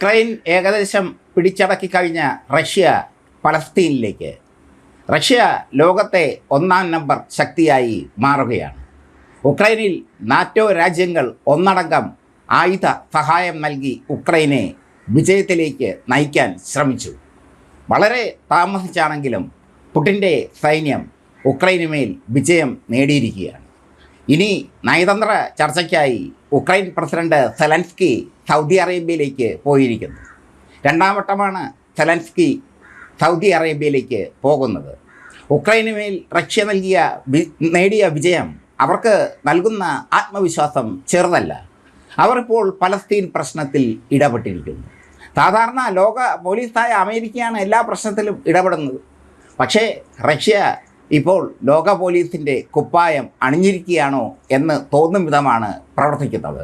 Ukraine ഏകദേശം പിടിച്ചടക്കി കഴിഞ്ഞ റഷ്യ പലസ്തീനിലേക്ക്. റഷ്യ ലോകത്തെ ഒന്നാം നമ്പർ ശക്തിയായി മാറുകയാണ്. ഉക്രൈനിൽ നാറ്റോ രാജ്യങ്ങൾ ഒന്നടങ്കം ആയുധ സഹായം നൽകി ഉക്രൈനെ വിജയത്തിലേക്ക് നയിക്കാൻ ശ്രമിച്ചു. വളരെ താമസിച്ചാണെങ്കിലും പുടിന്റെ സൈന്യം ഉക്രൈനുമേൽ വിജയം നേടിയിരിക്കുകയാണ്. ഇനി നയതന്ത്ര ചർച്ചയ്ക്കായി ഉക്രൈൻ പ്രസിഡന്റ് സെലൻസ്കി സൗദി അറേബ്യയിലേക്ക് പോയിരിക്കുന്നു. രണ്ടാം വട്ടമാണ് സെലൻസ്കി സൗദി അറേബ്യയിലേക്ക് പോകുന്നത്. ഉക്രൈന് മേൽ റഷ്യ നൽകിയ നേടിയ വിജയം അവർക്ക് നൽകുന്ന ആത്മവിശ്വാസം ചെറുതല്ല. അവരിപ്പോൾ പലസ്തീൻ പ്രശ്നത്തിൽ ഇടപെട്ടിരിക്കുന്നു. സാധാരണ ലോക പോലീസായ അമേരിക്കയാണ് എല്ലാ പ്രശ്നത്തിലും ഇടപെടുന്നത്. പക്ഷേ റഷ്യ ഇപ്പോൾ ലോക പോലീസിന്റെ കുപ്പായം അണിഞ്ഞിരിക്കുകയാണോ എന്ന് തോന്നും വിധമാണ് പ്രവർത്തിക്കുന്നത്.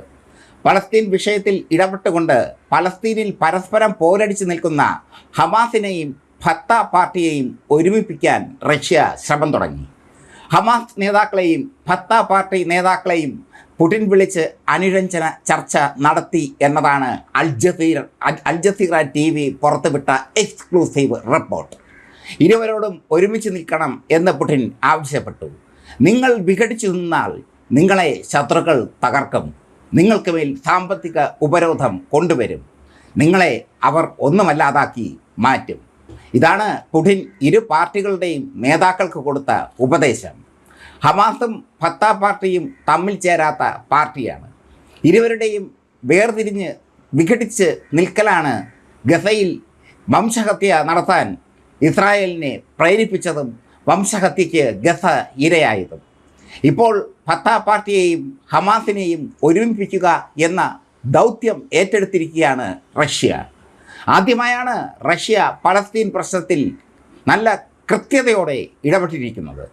പലസ്തീൻ വിഷയത്തിൽ ഇടപെട്ടുകൊണ്ട് പലസ്തീനിൽ പരസ്പരം പോരടിച്ച് നിൽക്കുന്ന ഹമാസിനെയും ഫത്ത പാർട്ടിയെയും ഒരുമിപ്പിക്കാൻ റഷ്യ ശ്രമം തുടങ്ങി. ഹമാസ് നേതാക്കളെയും ഫത്ത പാർട്ടി നേതാക്കളെയും പുടിൻ വിളിച്ച് അനുരഞ്ജന ചർച്ച നടത്തി എന്നതാണ് Al Jazeer Al Jazeera TV V പുറത്തുവിട്ട എക്സ്ക്ലൂസീവ് റിപ്പോർട്ട്. ഇരുവരോടും ഒരുമിച്ച് നിൽക്കണം എന്ന് പുടിൻ ആവശ്യപ്പെട്ടു. നിങ്ങൾ വിഘടിച്ചു നിന്നാൽ നിങ്ങളെ ശത്രുക്കൾ തകർക്കും. നിങ്ങൾക്ക് മേൽ സാമ്പത്തിക ഉപരോധം കൊണ്ടുവരും. നിങ്ങളെ അവർ ഒന്നുമല്ലാതാക്കി മാറ്റും. ഇതാണ് പുടിൻ ഇരു പാർട്ടികളുടെയും നേതാക്കൾക്ക് കൊടുത്ത ഉപദേശം. ഹമാസും ഫത്ത പാർട്ടിയും തമ്മിൽ ചേരാത്ത പാർട്ടിയാണ്. ഇരുവരുടെയും വേർതിരിഞ്ഞ് വിഘടിച്ച് നിൽക്കലാണ് ഗസയിൽ വംശഹത്യ നടത്താൻ ഇസ്രായേലിനെ പ്രേരിപ്പിച്ചതും വംശഹത്യയ്ക്ക് ഗസ ഇരയായതും. ഇപ്പോൾ ഫത്താ പാർട്ടിയെയും ഹമാസിനെയും ഒരുമിപ്പിക്കുക എന്ന ദൗത്യം ഏറ്റെടുത്തിരിക്കുകയാണ് റഷ്യ. ആദ്യമായാണ് റഷ്യ പലസ്തീൻ പ്രശ്നത്തിൽ നല്ല കൃത്യതയോടെ ഇടപെട്ടിരിക്കുന്നത്.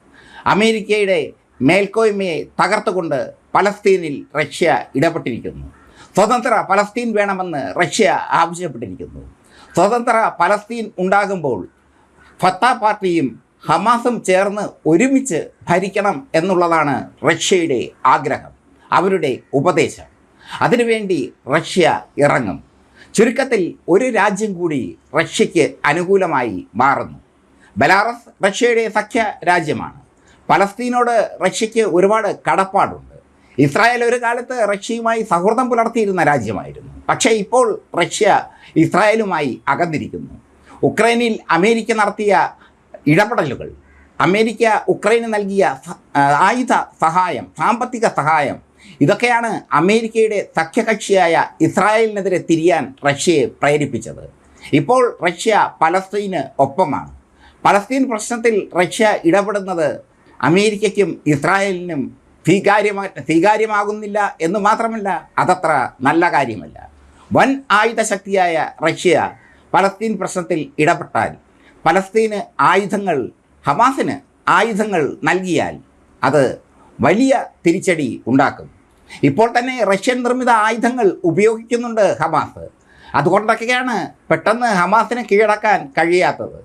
അമേരിക്കയുടെ മേൽക്കോയ്മയെ തകർത്തുകൊണ്ട് പലസ്തീനിൽ റഷ്യ ഇടപെട്ടിരിക്കുന്നു. സ്വതന്ത്ര പലസ്തീൻ വേണമെന്ന് റഷ്യ ആവശ്യപ്പെട്ടിരിക്കുന്നു. സ്വതന്ത്ര പലസ്തീൻ ഉണ്ടാകുമ്പോൾ ഫത്ത പാർട്ടിയും ഹമാസും ചേർന്ന് ഒരുമിച്ച് ഭരിക്കണം എന്നുള്ളതാണ് റഷ്യയുടെ ആഗ്രഹം അവരുടെ ഉപദേശം. അതിനുവേണ്ടി റഷ്യ ഇറങ്ങും. ചുരുക്കത്തിൽ ഒരു രാജ്യം കൂടി റഷ്യയ്ക്ക് അനുകൂലമായി മാറുന്നു. ബലാറസ് റഷ്യയുടെ സഖ്യ രാജ്യമാണ്. പലസ്തീനോട് റഷ്യയ്ക്ക് ഒരുപാട് കടപ്പാടുണ്ട്. ഇസ്രായേൽ ഒരു കാലത്ത് റഷ്യയുമായി സൗഹൃദം പുലർത്തിയിരുന്ന രാജ്യമായിരുന്നു. പക്ഷേ ഇപ്പോൾ റഷ്യ ഇസ്രായേലുമായി അകന്നിരിക്കുന്നു. ഉക്രൈനിൽ അമേരിക്ക നടത്തിയ ഇടപെടലുകൾ അമേരിക്ക ഉക്രൈന് നൽകിയ ആയുധ സഹായം സാമ്പത്തിക സഹായം ഇതൊക്കെയാണ് അമേരിക്കയുടെ സഖ്യകക്ഷിയായ ഇസ്രായേലിനെതിരെ തിരിയാൻ റഷ്യയെ പ്രേരിപ്പിച്ചത്. ഇപ്പോൾ റഷ്യ പലസ്തീന് ഒപ്പമാണ്. പലസ്തീൻ പ്രശ്നത്തിൽ റഷ്യ ഇടപെടുന്നത് അമേരിക്കയ്ക്കും ഇസ്രായേലിനും സ്വീകാര്യമാ സ്വീകാര്യമാകുന്നില്ല എന്ന് മാത്രമല്ല അതത്ര നല്ല കാര്യമല്ല. വൻ ആയുധ ശക്തിയായ റഷ്യ പലസ്തീൻ പ്രശ്നത്തിൽ ഇടപെട്ടാൽ പലസ്തീന് ആയുധങ്ങൾ ഹമാസിന് ആയുധങ്ങൾ നൽകിയാൽ അത് വലിയ തിരിച്ചടി ഉണ്ടാക്കും. ഇപ്പോൾ തന്നെ റഷ്യൻ നിർമ്മിത ആയുധങ്ങൾ ഉപയോഗിക്കുന്നുണ്ട് ഹമാസ്. അതുകൊണ്ടൊക്കെയാണ് പെട്ടെന്ന് ഹമാസിനെ കീഴടക്കാൻ കഴിയാത്തത്.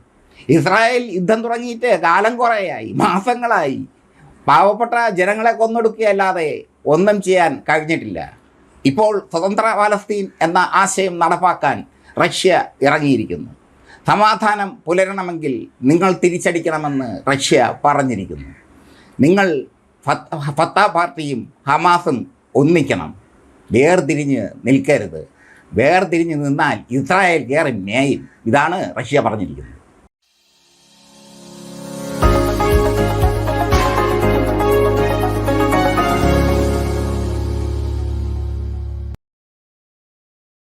ഇസ്രായേൽ യുദ്ധം തുടങ്ങിയിട്ട് കാലം കുറേയായി മാസങ്ങളായി. പാവപ്പെട്ട ജനങ്ങളെ കൊന്നൊടുക്കുകയല്ലാതെ ഒന്നും ചെയ്യാൻ കഴിഞ്ഞിട്ടില്ല. ഇപ്പോൾ സ്വതന്ത്ര പാലസ്തീൻ എന്ന ആശയം നടപ്പാക്കാൻ റഷ്യ ഇറങ്ങിയിരിക്കുന്നു. സമാധാനം പുലരണമെങ്കിൽ നിങ്ങൾ തിരിച്ചടിക്കണമെന്ന് റഷ്യ പറഞ്ഞിരിക്കുന്നു. നിങ്ങൾ ഫത്ത പാർട്ടിയും ഹമാസും ഒന്നിക്കണം. വേർതിരിഞ്ഞ് നിൽക്കരുത്. വേർതിരിഞ്ഞ് നിന്നാൽ ഇസ്രായേൽ കയറി മേയും. ഇതാണ് റഷ്യ പറഞ്ഞിരിക്കുന്നത്.